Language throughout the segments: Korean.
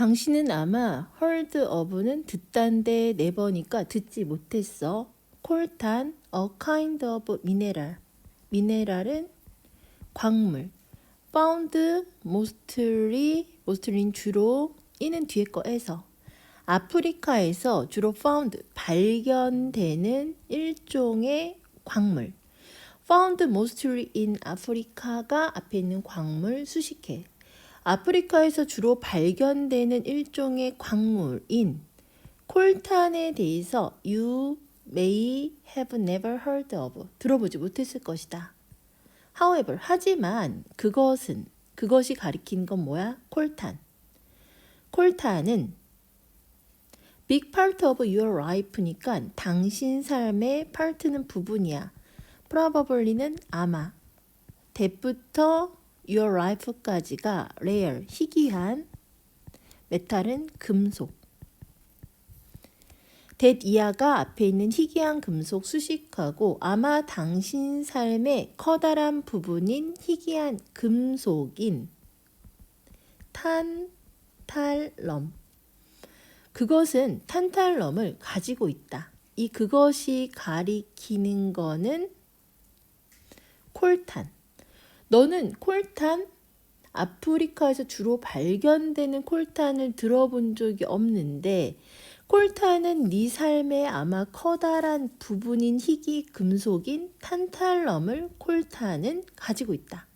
당신은 아마 heard of는 듣단데 네 번이니까 듣지 못했어. 콜탄 a kind of mineral. 미네랄은 광물. found mostly mostly는 주로 이는 뒤에 거에서 아프리카에서 주로 found 발견되는 일종의 광물. found mostly in 아프리카가 앞에 있는 광물 수식해. 아프리카에서 주로 발견되는 일종의 광물인 콜탄에 대해서 you may have never heard of 들어보지 못했을 것이다. However, 하지만 그것은 그것이 가리키는 건 뭐야? 콜탄. 콜탄은 big part of your life니까 당신 삶의 part는 부분이야. probably는 아마. that부터 your life까지가 rare, 희귀한. 메탈은 금속. that 이하가 앞에 있는 희귀한 금속 수식하고 아마 당신 삶의 커다란 부분인 희귀한 금속인 탄탈럼. 그것은 탄탈럼을 가지고 있다. 이 그것이 가리키는 거는 콜탄. 너는 콜탄 아프리카에서 주로 발견되는 콜탄을 들어본 적이 없는데 콜탄은 네 삶의 아마 커다란 부분인 희귀 금속인 탄탈럼을 콜탄은 가지고 있다.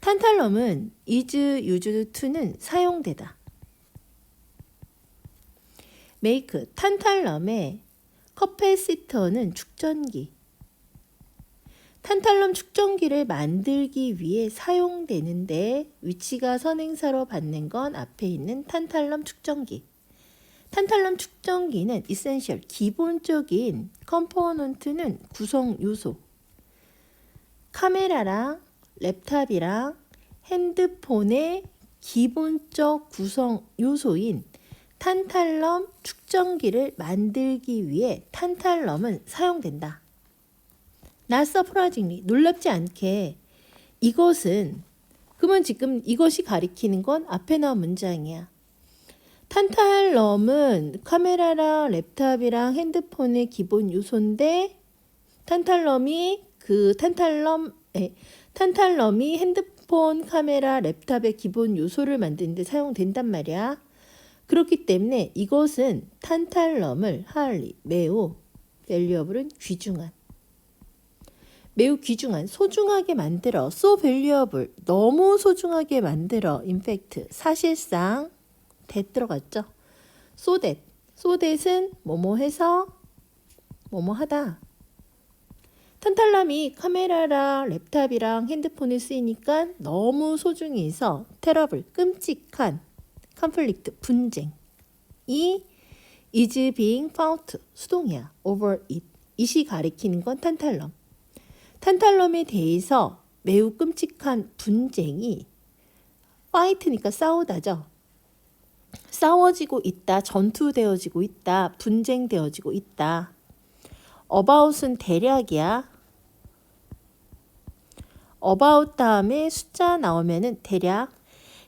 탄탈럼은 used to는 사용되다. make 탄탈럼의 커패시터는 축전기. 탄탈럼 축전기를 만들기 위해 사용되는데 위치가 선행사로 받는 건 앞에 있는 탄탈럼 축전기. 탄탈럼 축전기는 이센셜 기본적인 컴포넌트는 구성 요소. 카메라랑 랩탑이랑 핸드폰의 기본적 구성 요소인 탄탈럼 축전기를 만들기 위해 탄탈럼은 사용된다. 나 서프라징리 놀랍지 않게 이것은 그러면 지금 이것이 가리키는 건 앞에 나온 문장이야. 탄탈럼은 카메라랑 랩탑이랑 핸드폰의 기본 요소인데 탄탈럼이 그 탄탈럼 에, 탄탈럼이 핸드폰, 카메라, 랩탑의 기본 요소를 만드는데 사용된단 말이야. 그렇기 때문에 이것은 탄탈럼을 하리 매우 밸류어블은 귀중한 매우 귀중한 소중하게 만들어 so valuable 너무 소중하게 만들어 in fact 사실상 that 들어갔죠. so that so that은 뭐뭐 해서 뭐뭐 하다. 탄탈람이 카메라랑 랩탑이랑 핸드폰에 쓰이니까 너무 소중히 해서 테러블 끔찍한 컨플릭트 분쟁 이 is being found 수동이야 over it 이시 가리키는 건 탄탈럼 탄탈럼에 대해서 매우 끔찍한 분쟁이 파이트니까 싸우다죠. 싸워지고 있다 전투되어지고 있다 분쟁되어지고 있다. about은 대략이야. about 다음에 숫자 나오면은 대략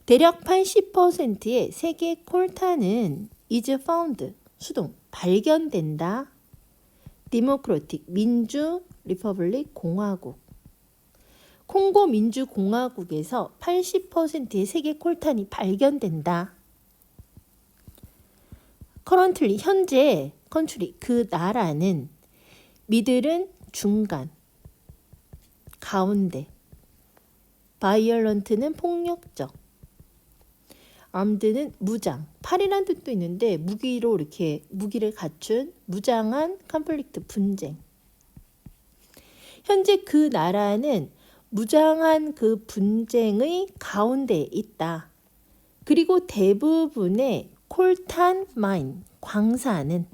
대략 80%의 세계 콜타는 is found 수동 발견된다. 디모크로틱 민주 리퍼블릭 공화국. 콩고 민주 공화국에서 80%의 세계 콜탄이 발견된다. 커런틀리 현재 컨트리 그 나라는 미들은 중간 가운데. 바이얼런트는 폭력적 암드는 무장. 팔이란 뜻도 있는데 무기로 이렇게 무기를 갖춘 무장한 컨플릭트 분쟁 현재 그 나라는 무장한 그 분쟁의 가운데에 있다. 그리고 대부분의 콜탄 마인 광산은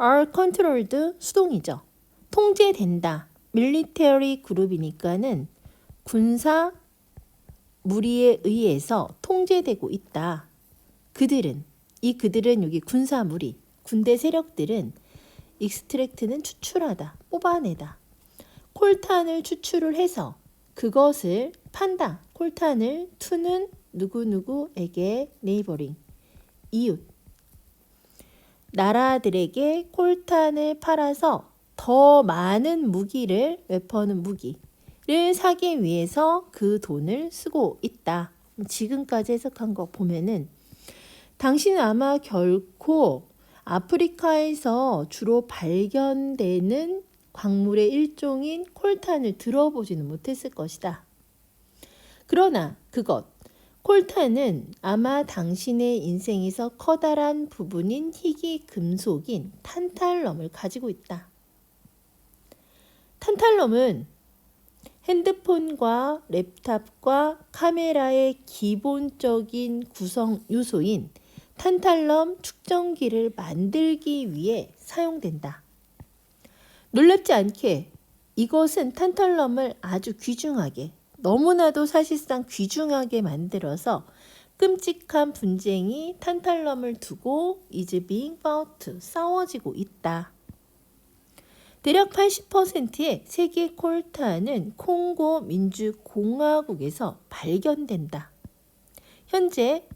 are controlled 수동이죠. 통제된다. 밀리터리 그룹이니까는 군사 무리에 의해서 통제되고 있다. 그들은 이 그들은 여기 군사 무리, 군대 세력들은 익스트랙트는 추출하다, 뽑아내다. 콜탄을 추출을 해서 그것을 판다. 콜탄을 투는 누구누구에게 네이버링 이웃 나라들에게 콜탄을 팔아서 더 많은 무기를 웨퍼는 무기를 사기 위해서 그 돈을 쓰고 있다. 지금까지 해석한 거 보면은 당신은 아마 결코 아프리카에서 주로 발견되는 광물의 일종인 콜탄을 들어보지는 못했을 것이다. 그러나 그것, 콜탄은 아마 당신의 인생에서 커다란 부분인 희귀 금속인 탄탈럼을 가지고 있다. 탄탈럼은 핸드폰과 랩탑과 카메라의 기본적인 구성 요소인 탄탈럼 축전기를 만들기 위해 사용된다. 놀랍지 않게 이것은 탄탈럼을 아주 귀중하게, 너무나도 사실상 귀중하게 만들어서 끔찍한 분쟁이 탄탈럼을 두고 is being fought, 싸워지고 있다. 대략 80%의 세계 콜탄은 콩고 민주공화국에서 발견된다. 현재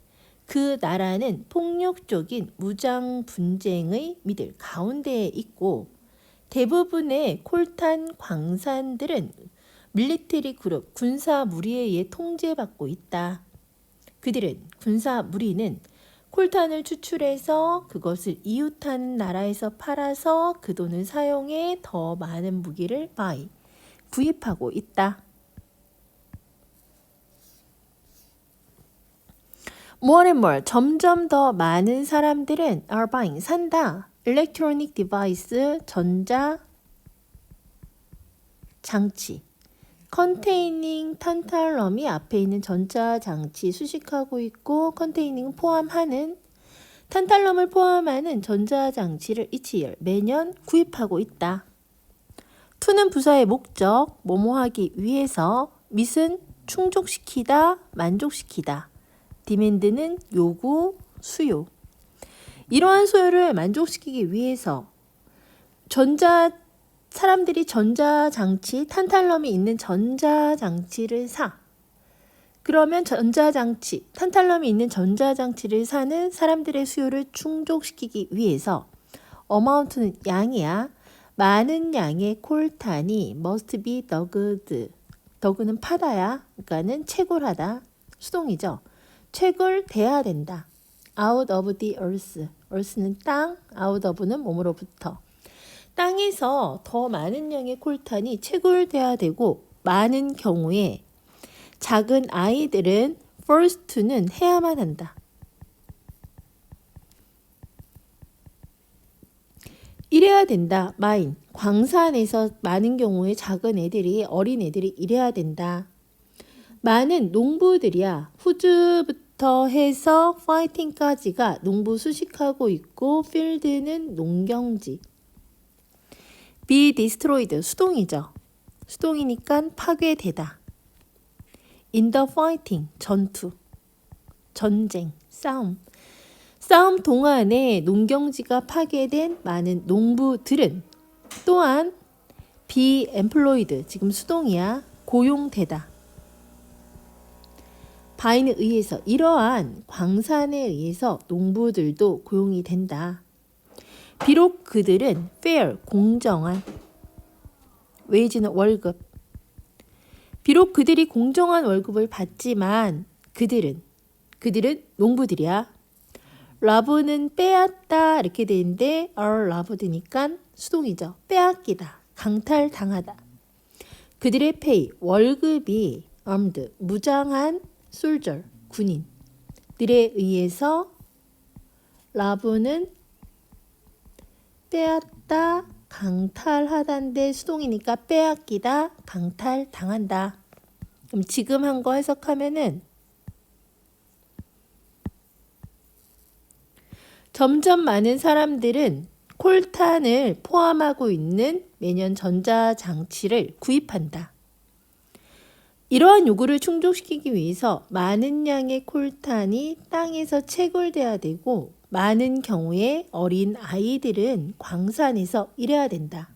그 나라는 폭력적인 무장 분쟁의 미들 가운데에 있고 대부분의 콜탄 광산들은 밀리터리 그룹 군사 무리에 의해 통제받고 있다. 그들은 군사 무리는 콜탄을 추출해서 그것을 이웃하는 나라에서 팔아서 그 돈을 사용해 더 많은 무기를 바이 구입하고 있다. More and more 점점 더 많은 사람들은 are buying 산다. electronic device 전자 장치 컨테이닝 탄탈럼이 앞에 있는 전자 장치 수식하고 있고 컨테이닝 포함하는 탄탈럼을 포함하는 전자 장치를 year 매년 구입하고 있다. 투는 부사의 목적 뭐뭐하기 위해서 밑은 충족시키다 만족시키다 디맨드는 요구 수요 이러한 소요를 만족시키기 위해서 전자 사람들이 전자 장치, 탄탈럼이 있는 전자 장치를 사. 그러면 전자 장치, 탄탈럼이 있는 전자 장치를 사는 사람들의 수요를 충족시키기 위해서 어마운트는 양이야. 많은 양의 콜탄이 must be duged. dug는 파다야. 그러니까는 채굴하다. 수동이죠. 채굴돼야 된다. out of the earth. earth는 땅, out of는 몸으로부터. 땅에서 더 많은 양의 콜탄이 채굴돼야 되고 많은 경우에 작은 아이들은 first는 해야만 한다. 이래야 된다. 마인. 광산에서 많은 경우에 작은 애들이 어린 애들이 이래야 된다. 많은 농부들이야. 후즈부터 해서 파이팅까지가 농부 수식하고 있고 필드는 농경지. be destroyed 수동이죠. 수동이니까 파괴되다. in the 전투 전쟁 싸움 싸움 동안에 농경지가 파괴된 많은 농부들은 또한 be employed 지금 수동이야 고용되다. 바인에 의해서 이러한 광산에 의해서 농부들도 고용이 된다. 비록 그들은 fair, 공정한 웨이지는 월급. 비록 그들이 공정한 월급을 받지만 그들은 그들은 농부들이야. 러브는 빼앗다 이렇게 되는데 are loved니까 수동이죠. 빼앗기다, 강탈당하다. 그들의 페이 월급이 armed 무장한 솔절 군인들에 의해서 라브는 빼앗다, 강탈하다인데 수동이니까 빼앗기다, 강탈당한다. 그럼 지금 한 거 해석하면은 점점 많은 사람들은 콜탄을 포함하고 있는 매년 전자장치를 구입한다. 이러한 요구를 충족시키기 위해서 많은 양의 콜탄이 땅에서 채굴돼야 되고 많은 경우에 어린 아이들은 광산에서 일해야 된다.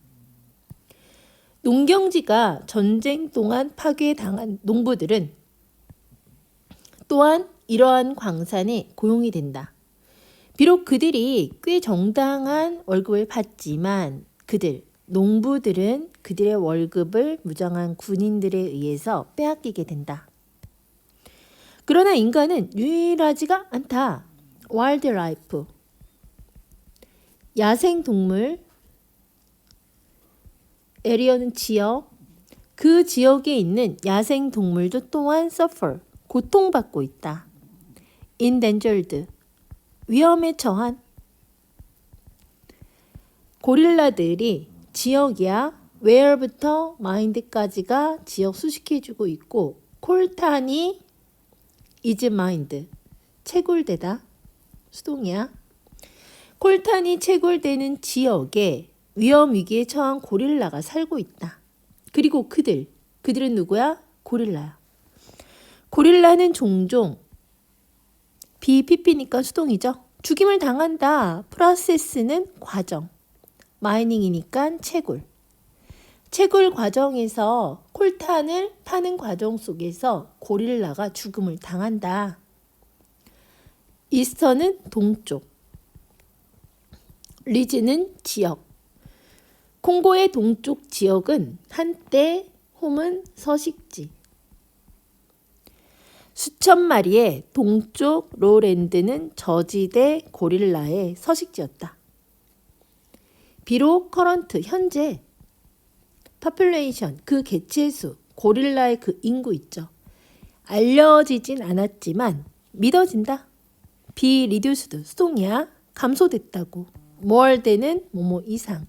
농경지가 전쟁 동안 파괴당한 농부들은 또한 이러한 광산에 고용이 된다. 비록 그들이 꽤 정당한 월급을 받지만 그들, 농부들은 그들의 월급을 무장한 군인들에 의해서 빼앗기게 된다. 그러나 인간은 유일하지가 않다. 와일드 라이프. 야생 동물. 에리어는 지역. 그 지역에 있는 야생 동물도 또한 suffer. 고통받고 있다. endangered. 위험에 처한. 고릴라들이 지역이야. Where부터 mind까지가 지역 수식해주고 있고 콜탄이 is mind. 채굴되다. 수동이야. 콜탄이 채굴되는 지역에 위험 위기에 처한 고릴라가 살고 있다. 그리고 그들 그들은 누구야? 고릴라야. 고릴라는 종종 비피피니까 수동이죠. 죽임을 당한다. 프로세스는 과정 마이닝이니까 채굴. 채굴 과정에서 콜탄을 파는 과정 속에서 고릴라가 죽음을 당한다. 이스터는 동쪽. 리즈는 지역. 콩고의 동쪽 지역은 한때 홈은 서식지. 수천 마리의 동쪽 로랜드는 저지대 고릴라의 서식지였다. 비록 커런트 현재 파퓰레이션 그 개체수 고릴라의 그 인구 있죠. 알려지진 않았지만 믿어진다. 비 리듀스드 수동이야 감소됐다고. 뭘되는 뭐뭐 이상.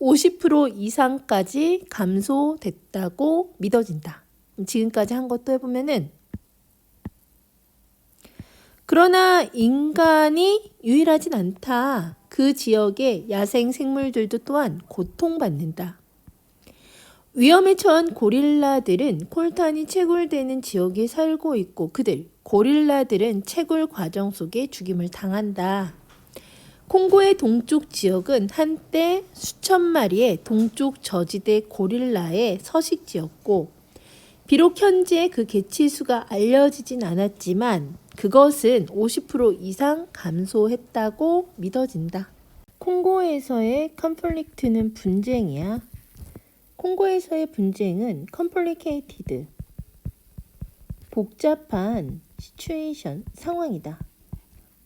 50% 이상까지 감소됐다고 믿어진다. 지금까지 한 것도 해보면은 그러나 인간이 유일하진 않다. 그 지역의 야생 생물들도 또한 고통받는다. 위험에 처한 고릴라들은 콜탄이 채굴되는 지역에 살고 있고 그들, 고릴라들은 채굴 과정 속에 죽임을 당한다. 콩고의 동쪽 지역은 한때 수천 마리의 동쪽 저지대 고릴라의 서식지였고, 비록 현재 그 개체수가 알려지진 않았지만 그것은 50% 이상 감소했다고 믿어진다. 콩고에서의 컨플릭트는 분쟁이야. 콩고에서의 분쟁은 complicated 복잡한 시츄에이션 상황이다.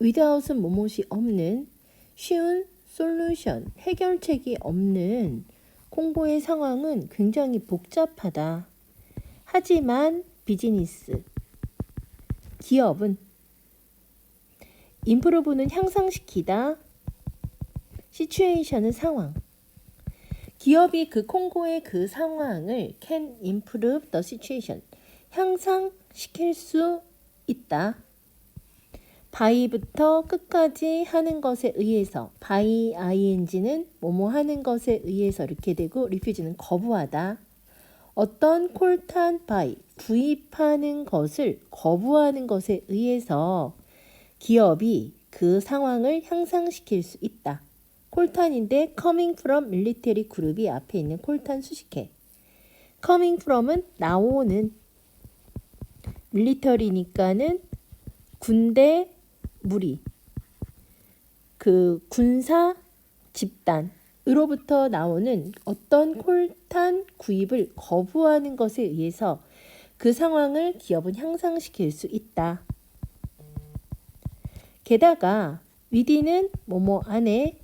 without은 뭐뭇이 없는 쉬운 솔루션 해결책이 없는 콩고의 상황은 굉장히 복잡하다. 하지만 비즈니스 기업은 임프로브는 향상시키다. 시츄에이션은 상황. 기업이 그 콩고의 그 상황을 can improve the situation. 향상시킬 수 있다. 바이부터 끝까지 하는 것에 의해서 바이 ing는 뭐뭐 하는 것에 의해서 이렇게 되고 리퓨즈는 거부하다. 어떤 콜탄 바이 구입하는 것을 거부하는 것에 의해서 기업이 그 상황을 향상시킬 수 있다. 콜탄인데 coming from military 그룹이 앞에 있는 콜탄 수식해. coming from은 나오는 밀리터리니까는 군대 무리 그 군사 집단 으로부터 나오는 어떤 콜탄 구입을 거부하는 것에 의해서 그 상황을 기업은 향상시킬 수 있다. 게다가 위디는 뭐뭐 안에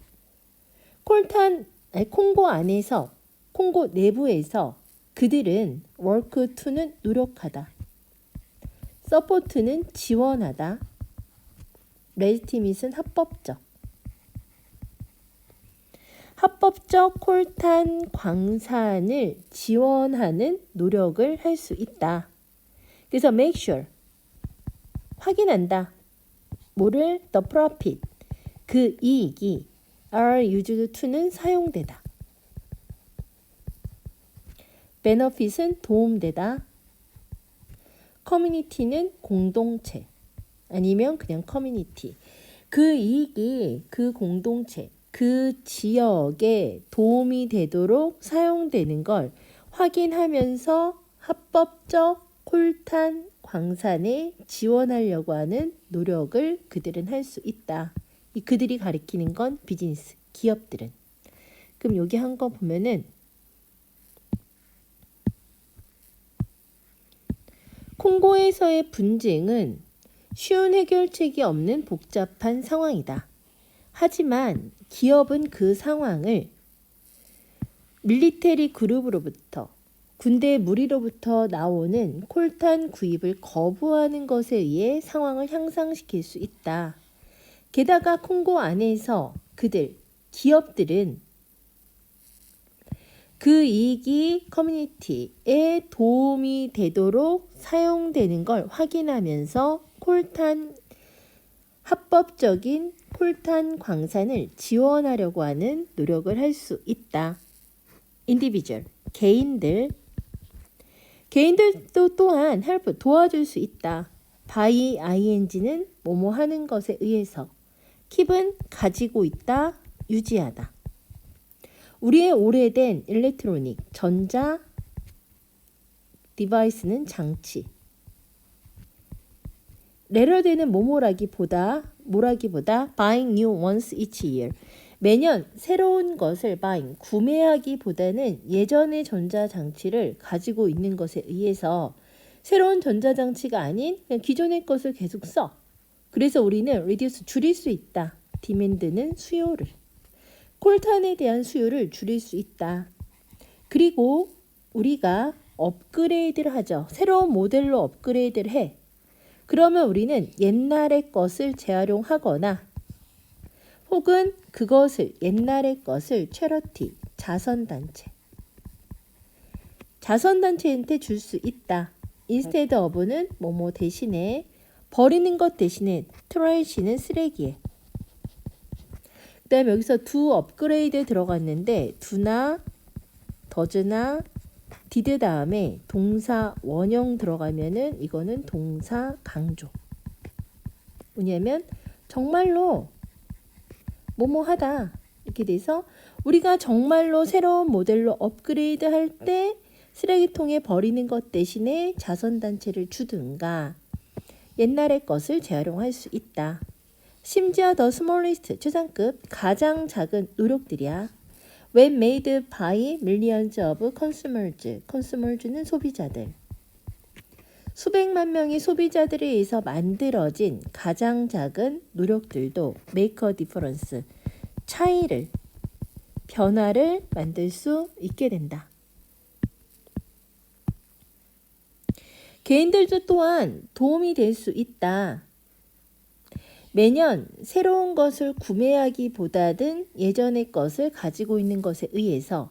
콜탄 아니, 콩고 안에서 콩고 내부에서 그들은 work to는 노력하다. 서포트는 지원하다. 레지티밋은 합법적. 합법적 콜탄 광산을 지원하는 노력을 할 수 있다. 그래서 make sure 확인한다. 뭐를 the profit 그 이익이 are used to는 사용되다. benefit은 도움되다. 커뮤니티는 공동체 아니면 그냥 커뮤니티. 그 이익이 그 공동체 그 지역에 도움이 되도록 사용되는 걸 확인하면서 합법적 콜탄 광산에 지원하려고 하는 노력을 그들은 할 수 있다. 이 그들이 가리키는 건 비즈니스, 기업들은. 그럼 여기 한 거 보면은 콩고에서의 분쟁은 쉬운 해결책이 없는 복잡한 상황이다. 하지만 기업은 그 상황을 밀리테리 그룹으로부터 군대 무리로부터 나오는 콜탄 구입을 거부하는 것에 의해 상황을 향상시킬 수 있다. 게다가 콩고 안에서 그들, 기업들은 그 이익이 커뮤니티에 도움이 되도록 사용되는 걸 확인하면서 콜탄 합법적인 콜탄 광산을 지원하려고 하는 노력을 할 수 있다. 인디비주얼 개인들 개인들도 또한 헬프 도와줄 수 있다. 바이 ing는 뭐뭐 하는 것에 의해서 킵은 가지고 있다, 유지하다. 우리의 오래된 일렉트로닉 전자 디바이스는 장치. 레러되는 뭐뭐라기보다 뭐라기보다 buying new ones each year. 매년 새로운 것을 buying 구매하기보다는 예전의 전자 장치를 가지고 있는 것에 의해서 새로운 전자 장치가 아닌 그냥 기존의 것을 계속 써. 그래서 우리는 reduce 줄일 수 있다. demand는 수요를. 콜탄에 대한 수요를 줄일 수 있다. 그리고 우리가 업그레이드를 하죠. 새로운 모델로 업그레이드를 해. 그러면 우리는 옛날의 것을 재활용하거나 혹은 그것을 옛날의 것을 체러티 자선단체 자선단체한테 줄 수 있다. 인스테드 어브는 뭐뭐 대신에 버리는 것 대신에 트라이시는 쓰레기에 그 다음에 여기서 두 업그레이드 들어갔는데 두나 더즈나 디드 다음에 동사 원형 들어가면은 이거는 동사 강조. 뭐냐면 정말로 뭐뭐 하다 이렇게 돼서 우리가 정말로 새로운 모델로 업그레이드 할 때 쓰레기통에 버리는 것 대신에 자선단체를 주든가 옛날의 것을 재활용할 수 있다. 심지어 더 스몰리스트 최상급 가장 작은 노력들이야. When made by millions of consumers. consumers는 소비자들. 수백만 명의 소비자들에 의해서 만들어진 가장 작은 노력들도 make a difference. 차이를, 변화를 만들 수 있게 된다. 개인들도 또한 도움이 될 수 있다. 매년 새로운 것을 구매하기보다는 예전의 것을 가지고 있는 것에 의해서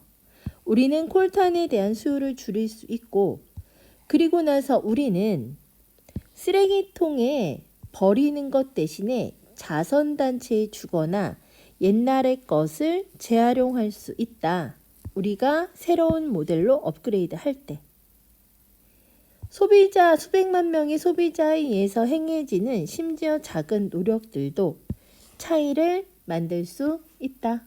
우리는 콜탄에 대한 수요를 줄일 수 있고 그리고 나서 우리는 쓰레기통에 버리는 것 대신에 자선단체에 주거나 옛날의 것을 재활용할 수 있다. 우리가 새로운 모델로 업그레이드 할 때. 소비자 수백만 명의 소비자에 의해서 행해지는 심지어 작은 노력들도 차이를 만들 수 있다.